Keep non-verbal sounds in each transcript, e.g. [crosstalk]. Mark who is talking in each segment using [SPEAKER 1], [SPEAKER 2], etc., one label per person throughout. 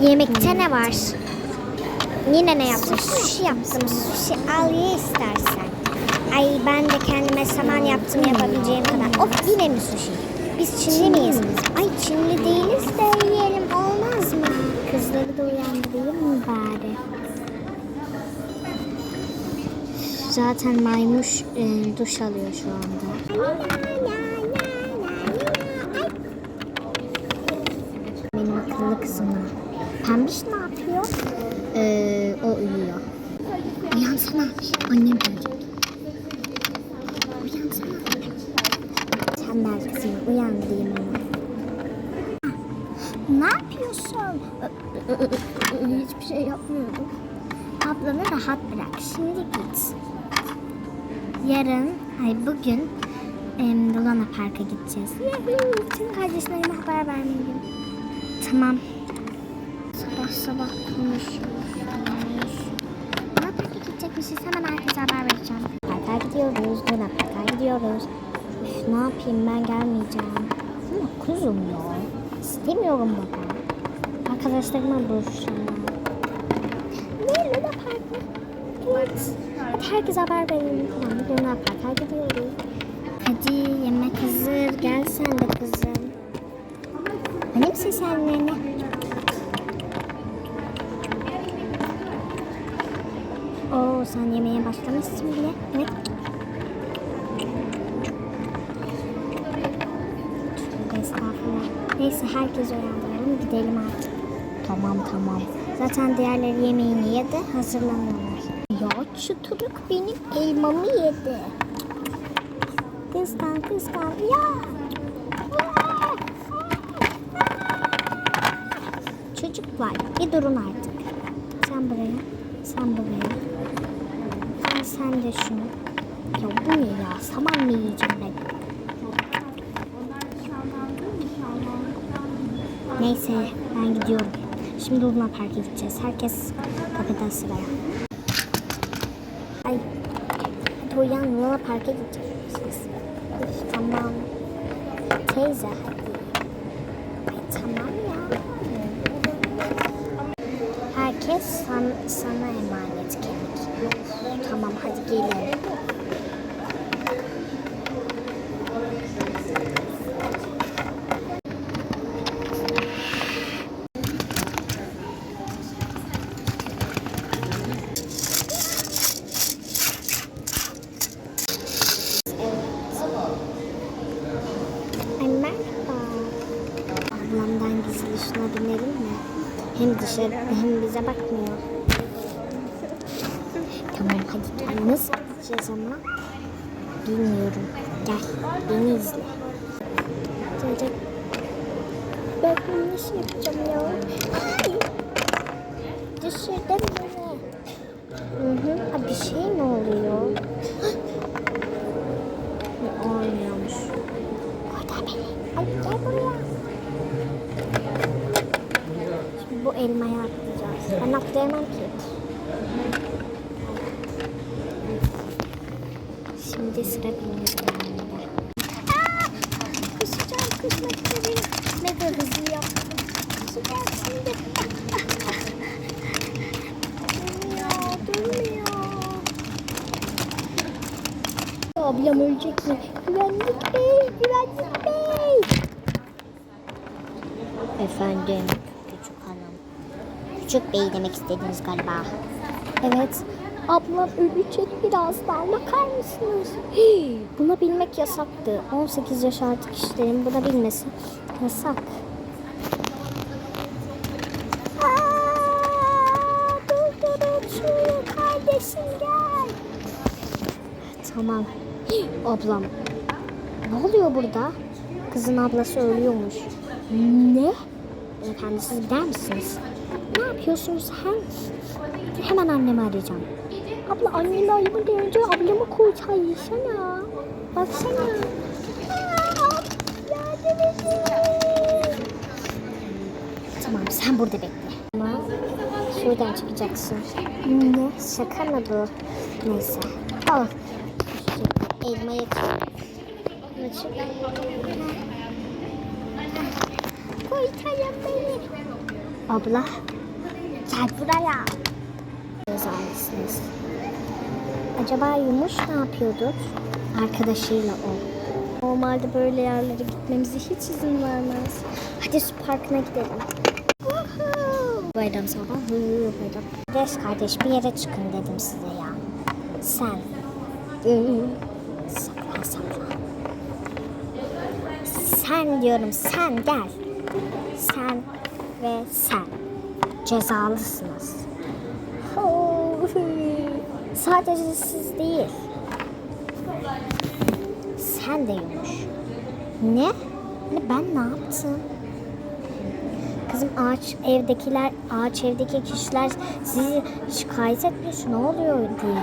[SPEAKER 1] Yemekte ne var? Yine ne yaptım? Sushi yaptım. Sushi al ye istersen. Ay ben de kendime saman yaptım yapabileceğim kadar. Of yine mi sushi? Biz Çinli miyiz? Ay Çinli değiliz de yiyelim olmaz mı? Kızları da uyandırayım mı bari? Zaten maymuş e, duş alıyor şu anda. Pembiş ne yapıyor? Ee, o uyuyor. Uyansana. Annem gelecek. Uyansana. Tembel kızım. Uyandırayım onu. Ne yapıyorsun? Hiçbir şey yapmıyordum. Ablanı rahat bırak. Şimdi git. Yarın, ay bugün em, Luna Park'a gideceğiz. Yahoo! Tüm kardeşlerime haber vermeliyim. Tamam. Sabah sabah konuşuyoruz. Park'a gidecekmişiz. Hemen herkese haber vereceğim. Park'a gidiyoruz. Luna Park'a gidiyoruz. Üf, ne yapayım ben gelmeyeceğim. Ama kuzum ya. İstemiyorum baba. Arkadaşlarımla buluşacağım. Ne Luna Park'a? Evet. Herkese haber verelim. Tamam Luna Park'a gidiyoruz. Hadi yemek hazır. Gel sen de kızım. Misin sen anne? Oo sen yemeğe başlamışsın bile. Evet. Estağfurullah. Neyse herkes uyandıralım gidelim artık. Tamam tamam. Zaten diğerleri yemeğini yedi hazırlanıyorlar. Ya çıtırık benim elmamı yedi. Kıskan kıskan ya. Çocuklar bir durun artık. Sen buraya, sen buraya. Sen, de şunu. Ya bu ne ya? Saman mı yiyeceğim ben? Neyse ben gidiyorum. Şimdi Luna Park'a gideceğiz. Herkes kapıda sıraya. Ay. Hadi uyan Luna Park'a gideceğiz. Tamam. Teyze hadi. Ay tamam ya. Herkes san, sana emanet kemik. Tamam hadi gelin. Tamam hadi gel. Nasıl gideceğiz ama? Bilmiyorum. Gel beni izle. Çocuk. Ben bunu nasıl yapacağım ya? Ay. Düşürdüm beni. Hı hı. Ha, bir şey mi oluyor? [gasps] Olmuyormuş. Orada beni. Ay gel buraya. Şimdi bu elmaya atlayacağız. Ben atlayamam ki. Şimdi sıra. Aa! Kusacağım kusmak üzereyim. Ne de hızlı yaptım. Kusacağım şimdi. durmuyor, durmuyor. Ablam ölecek mi? Güvenlik bey, güvenlik bey. Efendim, küçük hanım. Küçük bey demek istediniz galiba. Evet. Ablam ölecek birazdan. Bakar mısınız? Hii, buna bilmek yasaktı. 18 yaş artı kişilerin buna bilmesi yasak. Aa, durdurun şunu kardeşim gel. Tamam. Hii, ablam. Ne oluyor burada? Kızın ablası ölüyormuş. Ne? Efendim siz gider misiniz? Ne yapıyorsunuz hem? Hemen annemi arayacağım. Abla annemi aramadan önce ablamı kurtarsana. Baksana. Aa, Yardım edin. Tamam sen burada bekle. Ama şuradan çıkacaksın. Ne? Şaka mı bu? Neyse. Al. Elmayı Açık. Kurtarın beni. Abla. Gel buraya. Cezalısınız. Acaba Yumuş ne yapıyordur? Arkadaşıyla o. Normalde böyle yerlere gitmemize hiç izin vermez. Hadi su parkına gidelim. Bayram sabahı bayram. Res kardeş bir yere çıkın dedim size ya. Sen. Saklan saklan. Sen diyorum sen gel. Sen ve sen cezalısınız. Sadece siz değil. Sen de yumuş. Ne? Ne ben ne yaptım? Kızım ağaç evdekiler, ağaç evdeki kişiler sizi şikayet etmiş. Ne oluyor diye.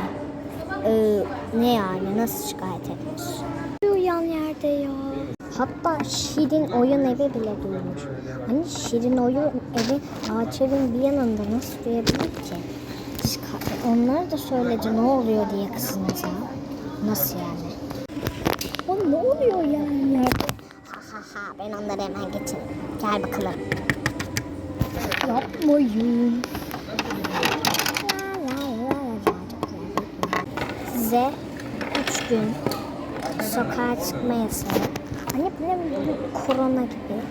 [SPEAKER 1] Ee, ne yani? Nasıl şikayet etmiş? Uyan yerde ya. Hatta Şirin oyun evi bile duymuş. Hani Şirin oyun evi ağaç evin bir yanında nasıl duyabilir ki? Onlar da söyledi ne oluyor diye kızınıza. Nasıl yani? Ya ne oluyor yani? Ha ha ha ben onları hemen getiririm. Gel bakalım. Yapmayın. Size üç gün sokağa çıkma yasağı. Hani böyle bir korona gibi.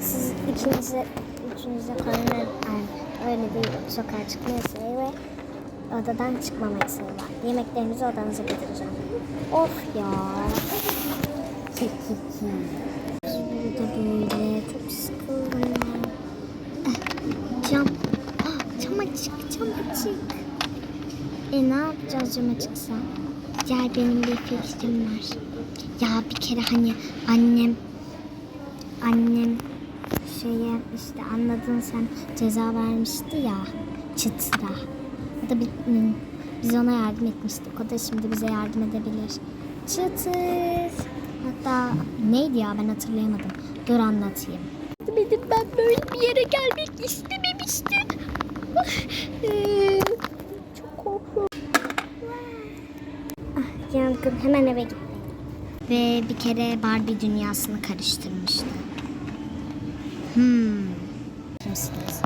[SPEAKER 1] Siz ikinize, üçünüze korona yani öyle bir sokağa çıkma odadan çıkmama yasağı var. Yemeklerinizi odanıza getireceğim. Of ya. Burada böyle çok sıkıldım ya. Cam. Cam açık, cam açık. E ne yapacağız cam açıksa? Gel benim bir fikrim var. Ya bir kere hani annem annem şeye işte anladın sen ceza vermişti ya çıtıra. Da bir, biz ona yardım etmiştik. O da şimdi bize yardım edebilir. Çıtır. Hatta neydi ya ben hatırlayamadım. Dur anlatayım. Benim ben böyle bir yere gelmek istememiştim. Ee, Çok korkuyorum. Ah, yangın hemen eve gittim. Ve bir kere Barbie dünyasını karıştırmıştı. Hmm. Kimsiniz?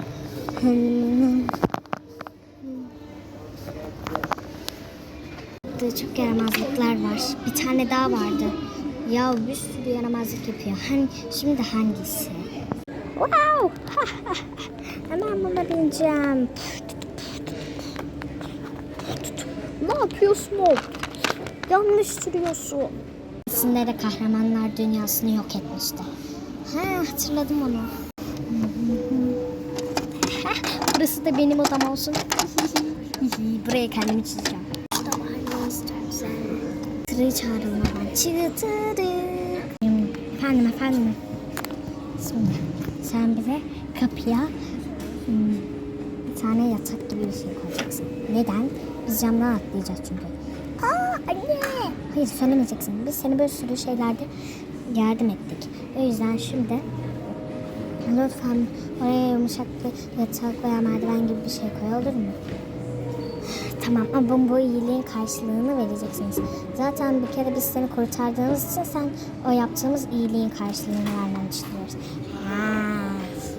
[SPEAKER 1] Hmm. Çok yaramazlıklar var. Bir tane daha vardı. Ya bir sürü yaramazlık yapıyor. Hani şimdi hangisi? Wow! [laughs] Hemen buna bineceğim. Ne yapıyorsun o? Yanlış sürüyorsun. Sinlere kahramanlar dünyasını yok etmişti. Ha hatırladım onu. [laughs] Burası da benim odam olsun. [laughs] Buraya kendimi çizeceğim. Tırı çağıralım ben. Çıtırı. Efendim efendim. Şimdi sen bize kapıya hmm, bir tane yatak gibi bir şey koyacaksın. Neden? Biz camdan atlayacağız çünkü. Aa anne. Hayır söylemeyeceksin. Biz seni böyle sürü şeylerde yardım ettik. O yüzden şimdi lütfen oraya yumuşak bir yatak veya merdiven gibi bir şey koy olur mu? Tamam ama bu iyiliğin karşılığını vereceksiniz. Zaten bir kere biz seni kurtardığımız için sen o yaptığımız iyiliğin karşılığını vermeni istiyoruz. Ha,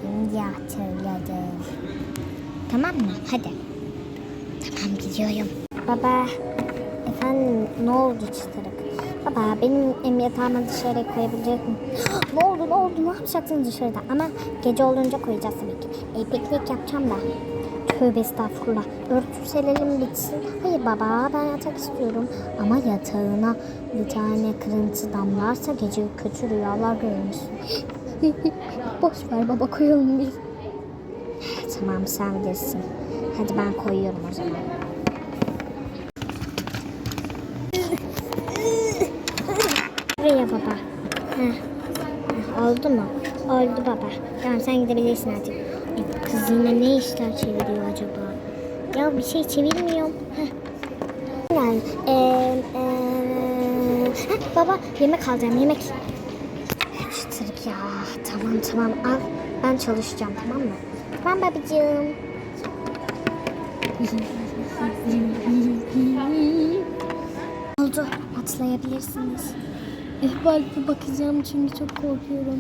[SPEAKER 1] şimdi hatırladım. Tamam mı? Hadi. Tamam gidiyorum. Baba, efendim ne oldu çıtırık? Baba benim em yatağıma dışarı koyabilecek mi? [gasps] ne oldu ne oldu ne yapacaksın dışarıda? Ama gece olunca koyacağız tabii ki. E, piknik yapacağım da. Tövbe estağfurullah. Örtü serelim bitsin. Hayır baba ben yatak istiyorum. Ama yatağına bir tane kırıntı damlarsa gece kötü rüyalar görürsün. [laughs] Boş ver baba koyalım biz. Tamam sen bilirsin. Hadi ben koyuyorum o zaman. Buraya baba. Heh, Oldu mu? Oldu baba. Tamam sen gidebilirsin artık. Kız yine ne işler çeviriyor acaba? Ya bir şey çevirmiyorum. Heh. Yani, e, e, heh, baba yemek alacağım yemek. Çıtırık ya. Tamam tamam al. Ben çalışacağım tamam mı? Tamam babacığım. [laughs] Oldu. Atlayabilirsiniz. Eh, belki bakacağım çünkü çok korkuyorum.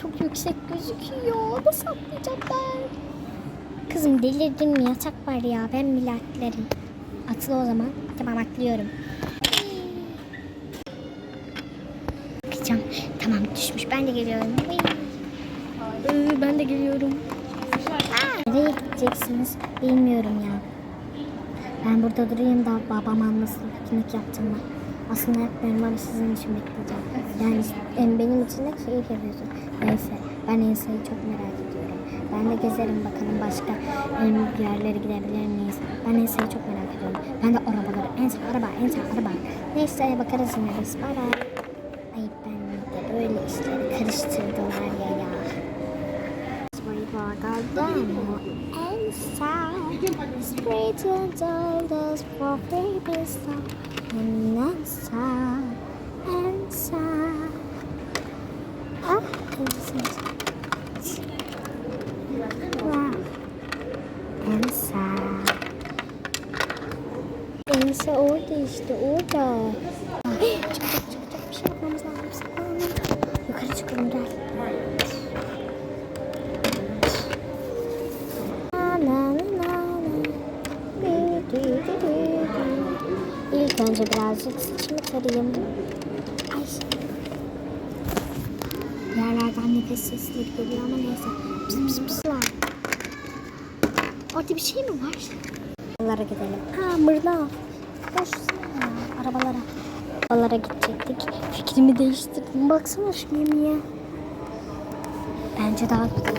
[SPEAKER 1] Çok yüksek gözüküyor. Nasıl atlayacağım ben? Kızım delirdin mi? Yatak var ya. Ben bile atlarım. Atla o zaman. Tamam atlıyorum. Bakacağım. Tamam düşmüş. Ben de geliyorum. Ee, ben de geliyorum. Aa, nereye gideceksiniz? Bilmiyorum ya. Ben burada durayım da babam anlasın piknik yaptığımı. Aslında yapmıyorum ama sizin için bekleyeceğim. Yani em, benim için de keyif yapıyorsun. Neyse ben Ensa'yı çok merak ediyorum. Ben de gezerim bakalım başka em, yerlere gidebilir miyiz? Ben Ensa'yı çok merak ediyorum. Ben de arabaları, Ensa araba, Ensa araba. Neyse bakarız yine biz. Bye bye. Ay ben de böyle işleri karıştırdılar ya ya. And side Straight and all for baby nasa önce birazcık saçımı tarayayım. Ay. Yerlerden nefes sesleri geliyor ama neyse. Pıs pıs pıs var. Orada bir şey mi var? Arabalara gidelim. Ha mırnav. Koşsana arabalara. Arabalara gidecektik. Fikrimi değiştirdim. Baksana şu gemiye. Bence daha güzel.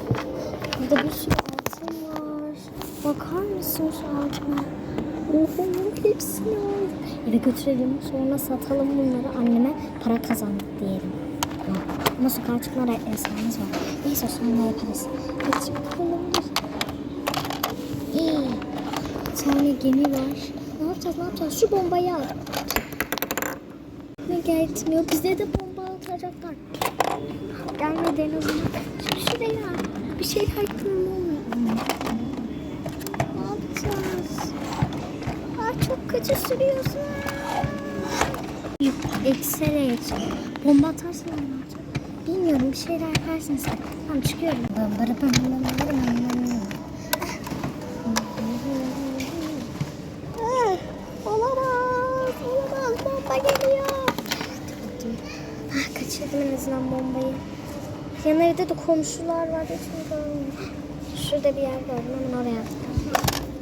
[SPEAKER 1] Burada bir sürü altın var. Bakar mısın şu altına? Oho hepsini aldık. Eve götürelim sonra satalım bunları anneme para kazandık diyelim. Ama sokağa çıkma esnamız var. Neyse sonra yaparız. Hadi bakalım. İyi. Bir tane gemi var. Ne yapacağız ne yapacağız? Şu bombayı al. Ne gelmiyor? Bize de bomba atacaklar. Gelmedi en azından. Şu şuraya. Bir şeyler kırmıyor. Ne yapacağız? Aa, çok kötü sürüyorsun. Yok, ekserek. Bomba atarsın ne? Bilmiyorum bir şeyler yaparsın sen. Tamam çıkıyorum. Bambara bambara bambara Ah, Olamaz, olamaz. Bomba geliyor. Ah, kaçırdım en azından bombayı. Yan evde de komşular var. Hiç. Şurada bir yer gördüm. Hemen oraya atladım.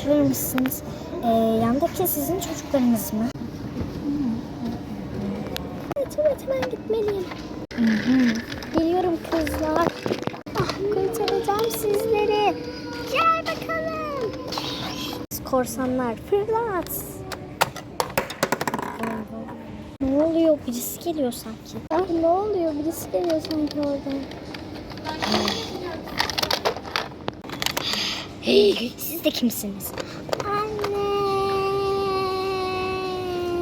[SPEAKER 1] Açılır mısınız? Ee, yandaki sizin çocuklarınız mı? Evet, evet hemen gitmeliyim. Geliyorum kızlar. Ah kurtaracağım sizleri. Gel bakalım. Korsanlar fırlat. Ne oluyor? Birisi geliyor sanki. Ah ne oluyor? Birisi geliyor sanki oradan. Hey, siz de kimsiniz? Anne.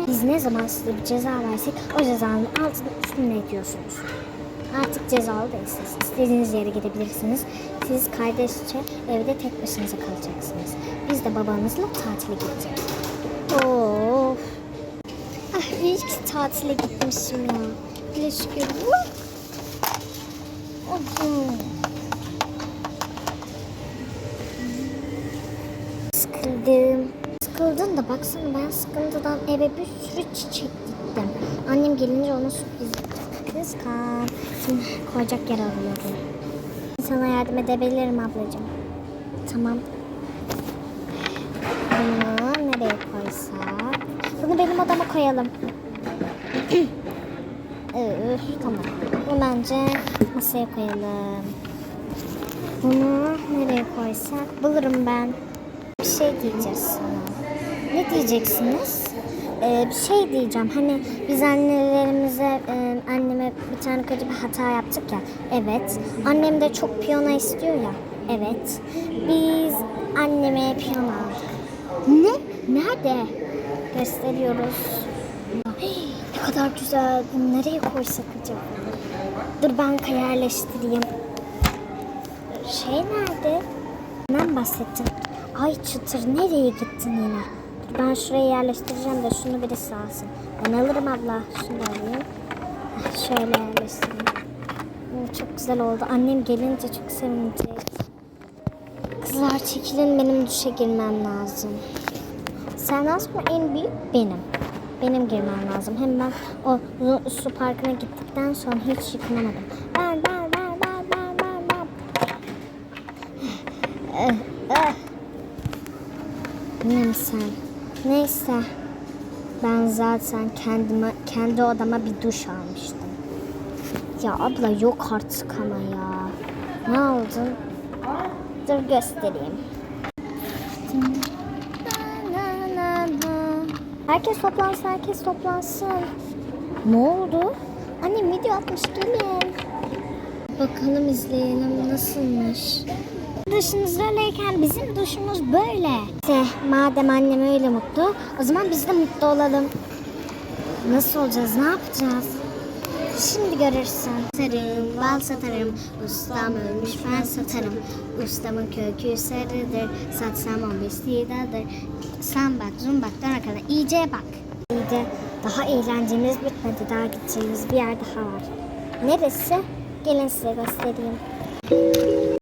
[SPEAKER 1] Biz ne zaman size bir ceza versek o cezanın altını üstüne ediyorsunuz. Artık cezalı değilsiniz. İstediğiniz yere gidebilirsiniz. Siz kardeşçe evde tek başınıza kalacaksınız. Biz de babanızla tatile gideceğiz. Of. Ah iyi ki tatile gitmişim ya. Bile şükür. Da baksana ben sıkıntıdan eve bir sürü çiçek diktim. Annem gelince ona sürpriz Kıskan. Şimdi koyacak yer arıyorum. Sana yardım edebilirim ablacığım. Tamam. Bunu nereye koysak? Bunu benim odama koyalım. [clears throat] Üf, tamam. Bunu bence masaya koyalım. Bunu nereye koysak? Bulurum ben. Bir şey diyeceğiz sana. Ne diyeceksiniz? Ee, bir şey diyeceğim. Hani biz annelerimize, e, anneme bir tane kötü bir hata yaptık ya. Evet. Annem de çok piyano istiyor ya. Evet. Biz anneme piyano aldık. Ne? Nerede? Gösteriyoruz. Ay, ne kadar güzel. Bunu nereye koysak acaba? Dur banka yerleştireyim. Şey nerede? Ben bahsettim. Ay çıtır nereye gittin yine? Ben şuraya yerleştireceğim de şunu birisi alsın. Ben alırım abla. Şunu alayım. Şöyle yerleştireyim. Oo, çok güzel oldu. Annem gelince çok sevinecek. Kızlar çekilin benim duşa girmem lazım. Sen az mı en büyük benim. Benim girmem lazım. Hem ben o su- parkına gittikten sonra hiç yıkanamadım. Ben ben ben ben ben ben ben. Eh, eh. Yine mi sen? Neyse. Ben zaten kendime kendi odama bir duş almıştım. Ya abla yok artık ama ya. Ne oldu? Dur göstereyim. Herkes toplansın, herkes toplansın. Ne oldu? Annem video atmış gelin. Bakalım izleyelim nasılmış. Duşunuz öyleyken bizim duşumuz böyle. İşte madem annem öyle mutlu, o zaman biz de mutlu olalım. Nasıl olacağız, ne yapacağız? Şimdi görürsün. Satarım, bal satarım, ustam ölmüş ben satarım. Ustamın kökü sarıdır, satsam on beş liradır. Sen bak, zoom bak, dön arkada, iyice bak. İyice daha eğlencemiz bitmedi, daha gideceğimiz bir yer daha var. Neresi? Gelin size göstereyim.